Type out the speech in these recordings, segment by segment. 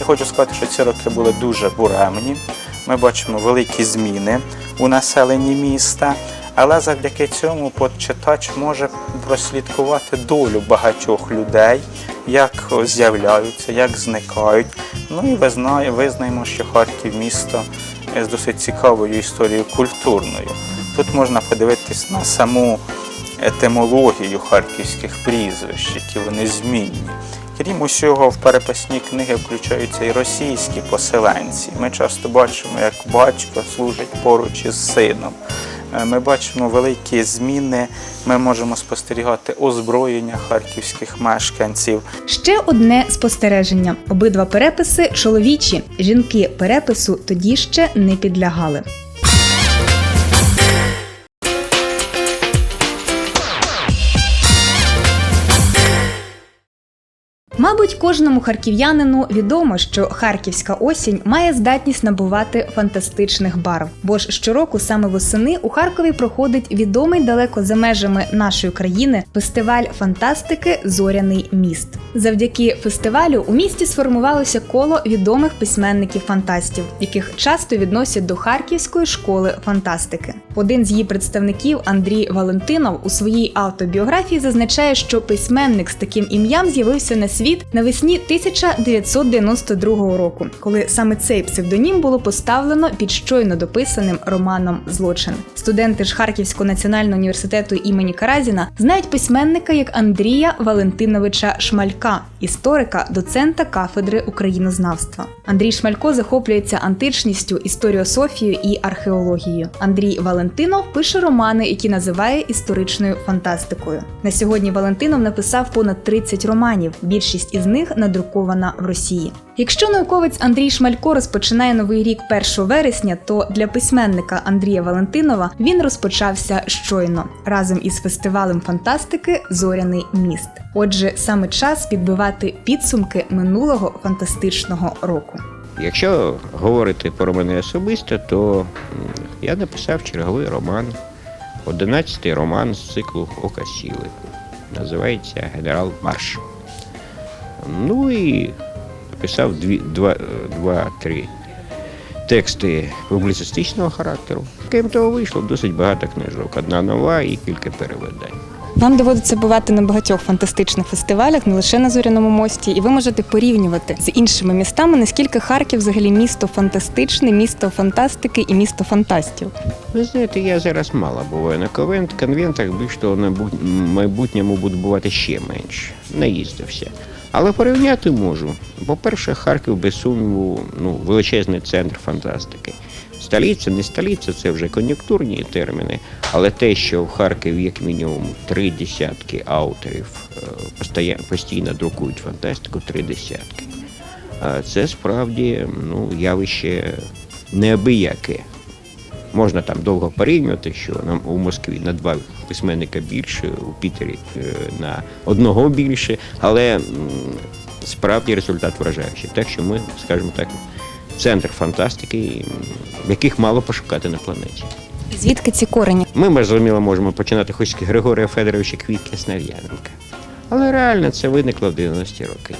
Я хочу сказати, що ці роки були дуже буремні. Ми бачимо великі зміни у населенні міста, але завдяки цьому читач може прослідкувати долю багатьох людей, як з'являються, як зникають. Ну і ви визнаємо, що Харків місто з досить цікавою історією культурною. Тут можна подивитись на саму етимологію харківських прізвищ, які вони змінні. Крім усього, в переписні книги включаються і російські поселенці. Ми часто бачимо, як батько служить поруч із сином. Е, Ми бачимо великі зміни. Ми можемо спостерігати озброєння харківських мешканців. Ще одне спостереження: обидва переписи чоловічі. Жінки перепису тоді ще не підлягали. Мабуть, кожному харків'янину відомо, що харківська осінь має здатність набувати фантастичних барв. Бо ж щороку саме восени у Харкові проходить відомий далеко за межами нашої країни фестиваль фантастики Зоряний міст. Завдяки фестивалю у місті сформувалося коло відомих письменників-фантастів, яких часто відносять до Харківської школи фантастики. Один з її представників, Андрій Валентинов, у своїй автобіографії зазначає, що письменник з таким ім'ям з'явився на світ навесні 1992 року, коли саме цей псевдонім було поставлено під щойно дописаним романом Злочин. Студенти ж Харківського національного університету імені Каразіна знають письменника як Андрія Валентиновича Шмалька, історика, доцента кафедри українознавства. Андрій Шмалько захоплюється античністю, історіософією і археологією. Андрій Валентинов пише романи, які називає історичною фантастикою. На сьогодні Валентинов написав понад 30 романів. Більшість із них надрукована в Росії. Якщо науковець Андрій Шмалько розпочинає новий рік 1 вересня, то для письменника Андрія Валентинова він розпочався щойно разом із фестивалем фантастики Зоряний міст. Отже, саме час підбивати підсумки минулого фантастичного року. Якщо говорити про мене особисто, то я написав черговий роман, одинадцятий роман з циклу Ока Сіли. Називається Генерал Марш. Ну і написав два, два-три тексти публіцистичного характеру. Крім того, вийшло досить багато книжок. Одна нова і кілька перевидань. Вам доводиться бувати на багатьох фантастичних фестивалях, не лише на зоряному мості, і ви можете порівнювати з іншими містами, наскільки Харків взагалі місто фантастичне, місто фантастики і місто фантастів. Ви знаєте, я зараз мало буваю на конвент, конвентах, більш того, на майбутньому буду бувати ще менше. Наїздився. Але порівняти можу. По-перше, Харків, без сумніву, ну, величезний центр фантастики. Столиця, не столиця, це вже кон'юнктурні терміни, але те, що в Харкові як мінімум три десятки авторів е, постійно друкують фантастику, три десятки. Це справді ну, явище неабияке. Можна там довго порівнювати, що нам у Москві на два письменника більше, у Пітері е, на одного більше, але справді результат вражаючий. Так що ми, скажімо так, центр фантастики, яких мало пошукати на планеті. Звідки ці корені? Ми, зрозуміло, можемо починати хоч з Григорія Федоровича Квітки Снар'яненка. Але реально це виникло в 90-ті роки.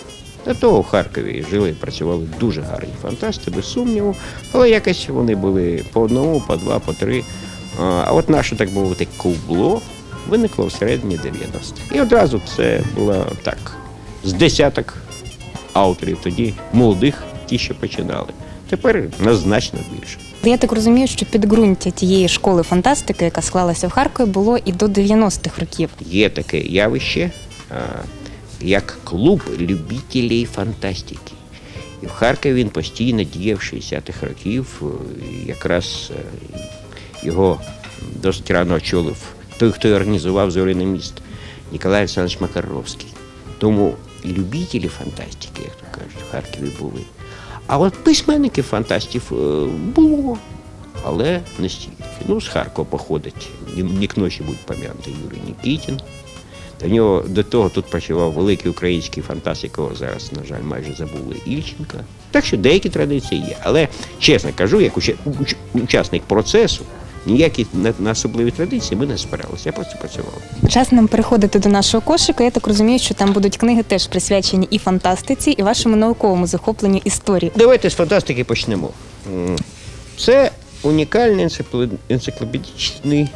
До того в Харкові жили і працювали дуже гарні фантасти, без сумніву. Але якось вони були по одному, по два, по три. А от наше, так мовити, кубло виникло в середині 90-х. І одразу це було так, з десяток авторів тоді молодих, ті, що починали. Тепер нас значно більше. Я так розумію, що підґрунтя тієї школи фантастики, яка склалася в Харкові, було і до 90-х років. Є таке явище, як клуб любителів фантастики. І в Харкові він постійно діяв 60-х років. е, Якраз е, його досить рано очолив той, хто організував зоряне міст, Ніколай Олександрович Макаровський. Тому і любителі фантастики, як то кажуть, в Харкові були. А от письменників фантастів е, було, але не стільки. Ну, з Харкова походить, Нікно ще к будь пам'ятати Юрій Нікітін. До нього до того тут працював великий український фантаст, якого зараз, на жаль, майже забули Ільченка. Так що деякі традиції є. Але чесно кажу, як уча- уч- учасник процесу, ніякі на, особливі традиції ми не спиралися. Я просто працював. Час нам переходити до нашого кошика. Я так розумію, що там будуть книги теж присвячені і фантастиці, і вашому науковому захопленню історії. Давайте з фантастики почнемо. Це унікальний енцикло- енциклопедичний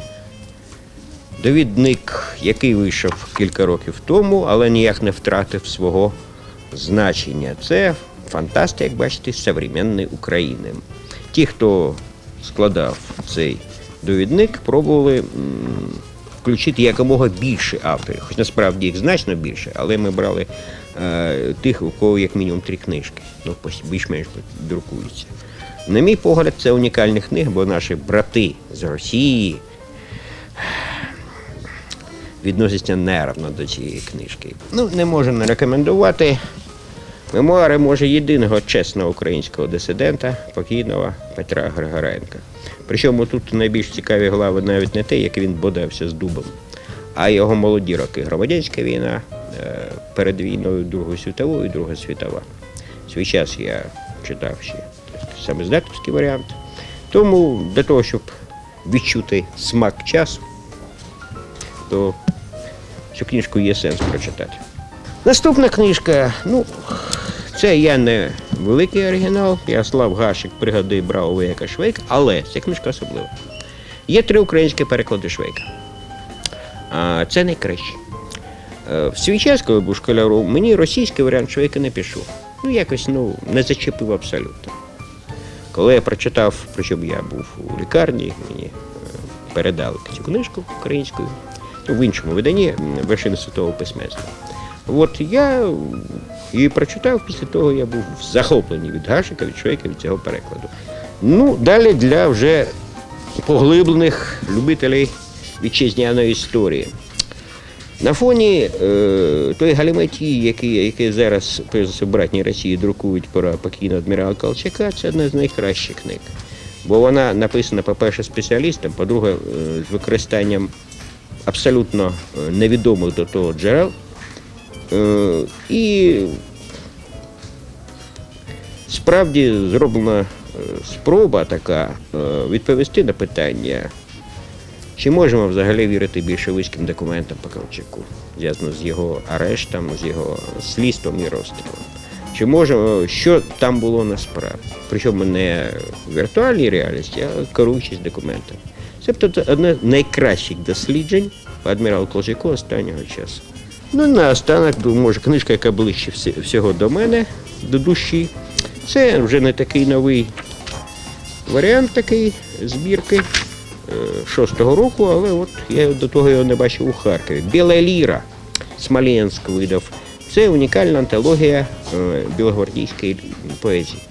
довідник, який вийшов кілька років тому, але ніяк не втратив свого значення. Це фантастика, як бачите, современної України. Ті, хто складав цей довідник, пробували включити якомога більше авторів. Хоч насправді їх значно більше, але ми брали е, тих, у кого як мінімум три книжки. Ну, більш-менш друкуються. На мій погляд, це унікальні книги, бо наші брати з Росії відносяться нервно до цієї книжки. Ну, не можу не рекомендувати. Мемуари, може, єдиного чесного українського дисидента, покійного Петра Григоренка. Причому тут найбільш цікаві глави навіть не те, як він бодався з дубом, а його молоді роки. Громадянська війна е, перед війною Другою світовою і Друга світова. Свій час я читав ще саме здатівський варіант. Тому для того, щоб відчути смак часу, то цю книжку є сенс прочитати. Наступна книжка, ну, це я не великий оригінал, Ярослав Гашик, пригоди брав Веяка Швейка, але ця книжка особлива. Є три українські переклади Швейка. А це найкраще. В свій час, коли був школяром, мені російський варіант Швейка не пішов. Ну, якось ну, не зачепив абсолютно. Коли я прочитав, причому я був у лікарні, мені е, передали цю книжку українською, ну, в іншому виданні вершини святого письменства. От я її прочитав, після того я був захоплений від Гашика, від Швейка, від цього перекладу. Ну, далі для вже поглиблених любителей вітчизняної історії. На фоні е, той галіметії, який, який зараз в братній Росії друкують про покійного адмірала Колчака, це одна з найкращих книг. Бо вона написана, по-перше, спеціалістом, по-друге, е, з використанням абсолютно е, невідомих до того джерел. Е, І справді зроблена е, спроба така е, відповісти на питання, чи можемо взагалі вірити більшовицьким документам по Колчаку, зв'язано з його арештом, з його слідством і розстрілом? Чи можемо, що там було насправді? Причому не в віртуальній реальності, а керуючись документами. Це одне з найкращих досліджень по адміралу Колчаку останнього часу. Ну, наостанок, думаю, може, книжка, яка ближче всього до мене, до душі. Це вже не такий новий варіант такий збірки е, шостого року, але от я до того його не бачив у Харкові. Біла ліра Смоленськ видав. Це унікальна антологія е, білогвардійської поезії.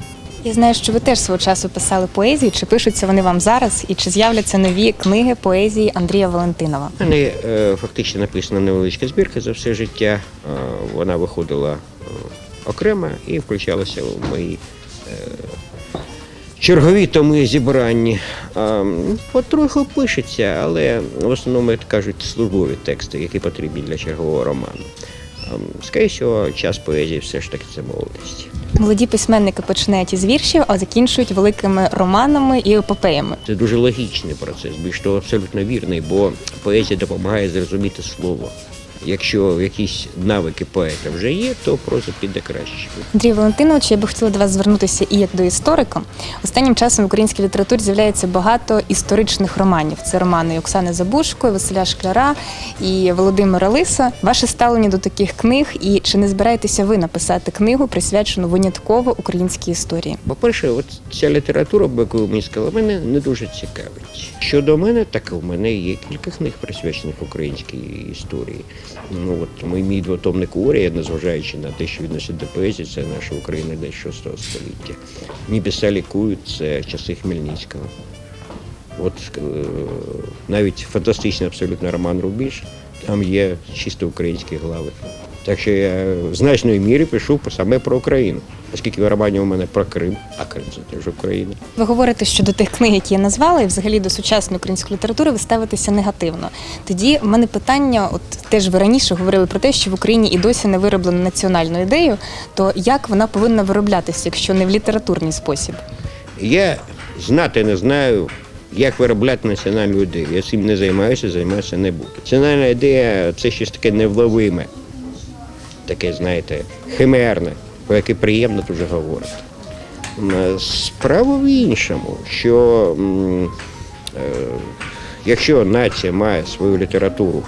Я знаю, що ви теж свого часу писали поезії. Чи пишуться вони вам зараз, і чи з'являться нові книги поезії Андрія Валентинова? У мене фактично написана невеличка збірка за все життя. Е, вона виходила е, окремо і включалася у мої е, чергові томи зібрані. Потроху пишеться, але в основному, як кажуть, службові тексти, які потрібні для чергового роману. Скоріше час поезії все ж таки це молодість. Молоді письменники починають із віршів, а закінчують великими романами і епопеями. Це дуже логічний процес, більш того, абсолютно вірний, бо поезія допомагає зрозуміти слово. Якщо якісь навики поета вже є, то проза піде краще. Андрій Валентинович, я би хотіла до вас звернутися і як до історика. Останнім часом в українській літературі з'являється багато історичних романів. Це романи Оксани Забушко, Василя Шкляра і Володимира Лиса. Ваше ставлення до таких книг і чи не збираєтеся ви написати книгу, присвячену винятково українській історії? По-перше, от ця література, бо яку ви мені сказали, мене не дуже цікавить. Щодо мене, так у мене є кілька книг присвячених українській історії. Ну от мій, мій двотомник Орія, незважаючи на те, що відносить до поезії, це наша Україна десь 6 століття. Нібеса лікують це часи Хмельницького. От е, навіть фантастичний абсолютно роман Рубіж, там є чисто українські глави. Так що я в значної мірі пишу саме про Україну, оскільки в у мене про Крим, а Крим це теж Україна. Ви говорите, що до тих книг, які я назвала, і взагалі до сучасної української літератури ви ставитеся негативно. Тоді в мене питання: от теж ви раніше говорили про те, що в Україні і досі не вироблено національну ідею, то як вона повинна вироблятися, якщо не в літературний спосіб? Я знати не знаю Як виробляти національну ідею? Я цим не займаюся, займатися не буду. Національна ідея це щось таке невловиме, таке, знаєте, химерне, про яке приємно дуже говорити. Справа в іншому, що е, якщо нація має свою літературу,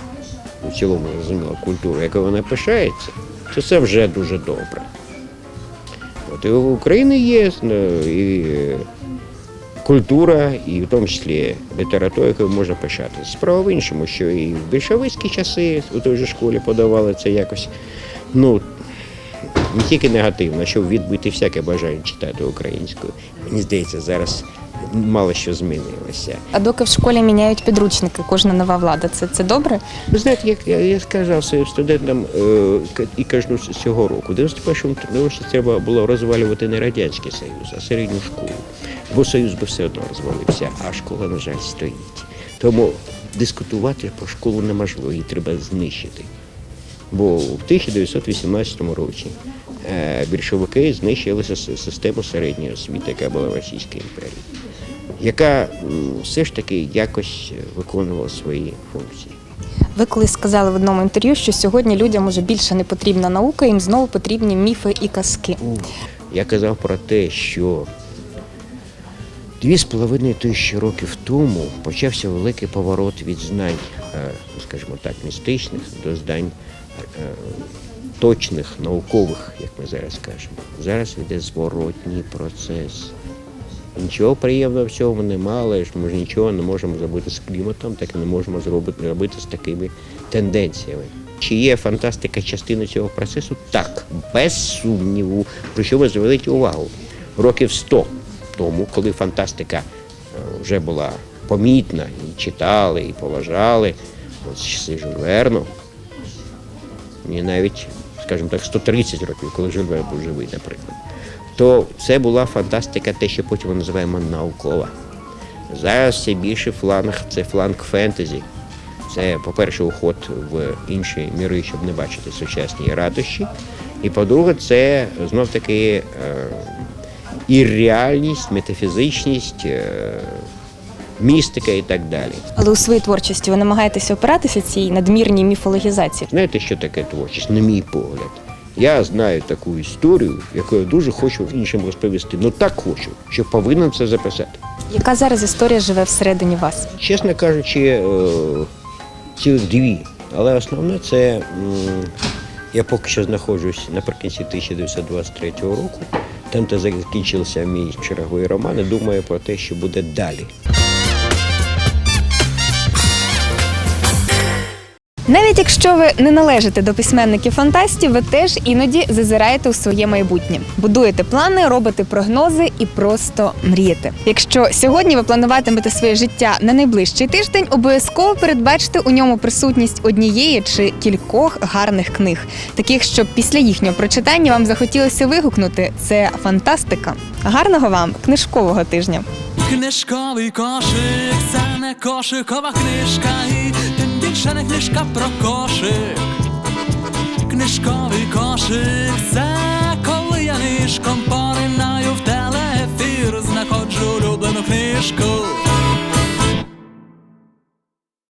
у цілому зрозуміло, культуру, якою вона пишається, то це вже дуже добре. От і у України є е, і культура, і в тому числі література, якою можна пишатися. Справа в іншому, що і в більшовицькі часи у той же школі подавали це якось. Ну, не тільки негативно, а щоб відбити всяке бажання читати українською. Мені здається, зараз мало що змінилося. А доки в школі міняють підручники, кожна нова влада, це, це добре? Ви знаєте, як я, я сказав своїм студентам е, і кажу цього року, в 91-му році треба було розвалювати не Радянський Союз, а середню школу. Бо Союз би все одно розвалився, а школа, на жаль, стоїть. Тому дискутувати про школу неможливо, її треба знищити. Бо в 1918 році е, більшовики знищили систему середньої освіти, яка була в Російській імперії, яка все ж таки якось виконувала свої функції. Ви колись сказали в одному інтерв'ю, що сьогодні людям уже більше не потрібна наука, їм знову потрібні міфи і казки. Я казав про те, що дві з половиною тисячі років тому почався великий поворот від знань, е, скажімо так, містичних до знань точних, наукових, як ми зараз кажемо. Зараз йде зворотній процес. Нічого приємного в цьому немає, ми ж нічого не можемо зробити з кліматом, так і не можемо зробити, робити з такими тенденціями. Чи є фантастика частиною цього процесу? Так, без сумніву. Про що ви зверніть увагу? Років 100 тому, коли фантастика е, вже була помітна, і читали, і поважали, з часи Верну, і навіть, скажімо так, 130 років, коли Жюль Верн був живий, наприклад, то це була фантастика, те, що потім ми називаємо наукова. Зараз все більше фланг це фланг фентезі. Це, по-перше, уход в інші міри, щоб не бачити сучасні радощі. І по-друге, це знов таки е, і реальність, метафізичність, е, містика і так далі. Але у своїй творчості ви намагаєтеся опиратися цій надмірній міфологізації. Знаєте, що таке творчість, на мій погляд? Я знаю таку історію, яку я дуже хочу іншим розповісти. Ну так хочу, що повинен це записати. Яка зараз історія живе всередині вас? Чесно кажучи, е, цілих дві. Але основне це я поки що знаходжусь наприкінці 1923 року. Там, де закінчився мій черговий роман, і думаю про те, що буде далі. Навіть якщо ви не належите до письменників фантастів, ви теж іноді зазираєте у своє майбутнє, будуєте плани, робите прогнози і просто мрієте. Якщо сьогодні ви плануватимете своє життя на найближчий тиждень, обов'язково передбачте у ньому присутність однієї чи кількох гарних книг, таких, щоб після їхнього прочитання вам захотілося вигукнути це фантастика. Гарного вам книжкового тижня! Книжковий кошик, це не кошикова книжка, і ще не книжка про кошик, книжковий кошик, це коли я нишком поринаю в телеефір, знаходжу улюблену книжку.